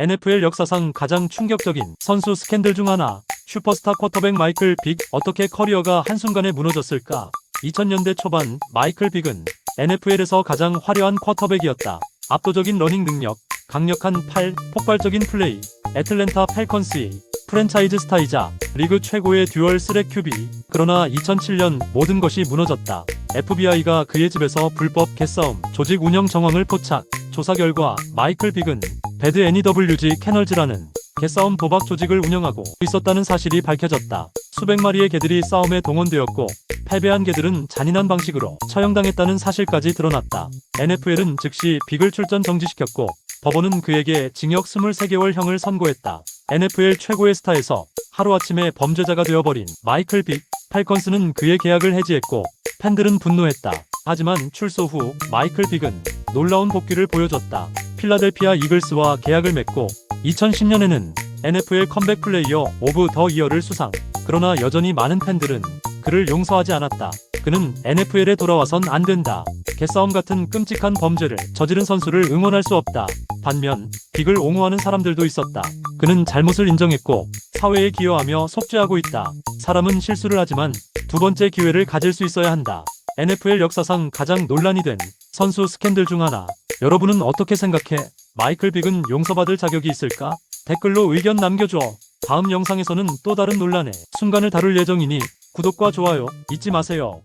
NFL 역사상 가장 충격적인 선수 스캔들 중 하나. 슈퍼스타 쿼터백 마이클 빅 어떻게 커리어가 한순간에 무너졌을까? 2000년대 초반 마이클 빅은 NFL에서 가장 화려한 쿼터백이었다. 압도적인 러닝 능력, 강력한 팔, 폭발적인 플레이, 애틀랜타 펠컨스의 프랜차이즈 스타이자 리그 최고의 듀얼 스랙 QB. 그러나 2007년 모든 것이 무너졌다. FBI가 그의 집에서 불법 개싸움, 조직 운영 정황을 포착. 조사 결과 마이클 빅은 배드 NEWG 캐널즈라는 개싸움 도박 조직을 운영하고 있었다는 사실이 밝혀졌다. 수백 마리의 개들이 싸움에 동원되었고 패배한 개들은 잔인한 방식으로 처형당했다는 사실까지 드러났다. NFL은 즉시 빅을 출전 정지시켰고 법원은 그에게 징역 23개월형을 선고했다. NFL 최고의 스타에서 하루아침에 범죄자가 되어버린 마이클 빅 팔컨스는 그의 계약을 해지했고 팬들은 분노했다. 하지만 출소 후 마이클 빅은 놀라운 복귀를 보여줬다. 필라델피아 이글스와 계약을 맺고 2010년에는 NFL 컴백 플레이어 오브 더 이어를 수상. 그러나 여전히 많은 팬들은 그를 용서하지 않았다. 그는 NFL에 돌아와선 안 된다. 개싸움 같은 끔찍한 범죄를 저지른 선수를 응원할 수 없다. 반면 빅을 옹호하는 사람들도 있었다. 그는 잘못을 인정했고 사회에 기여하며 속죄하고 있다. 사람은 실수를 하지만 두 번째 기회를 가질 수 있어야 한다. NFL 역사상 가장 논란이 된 선수 스캔들 중 하나. 여러분은 어떻게 생각해? 마이클 빅은 용서받을 자격이 있을까? 댓글로 의견 남겨줘. 다음 영상에서는 또 다른 논란의 순간을 다룰 예정이니 구독과 좋아요 잊지 마세요.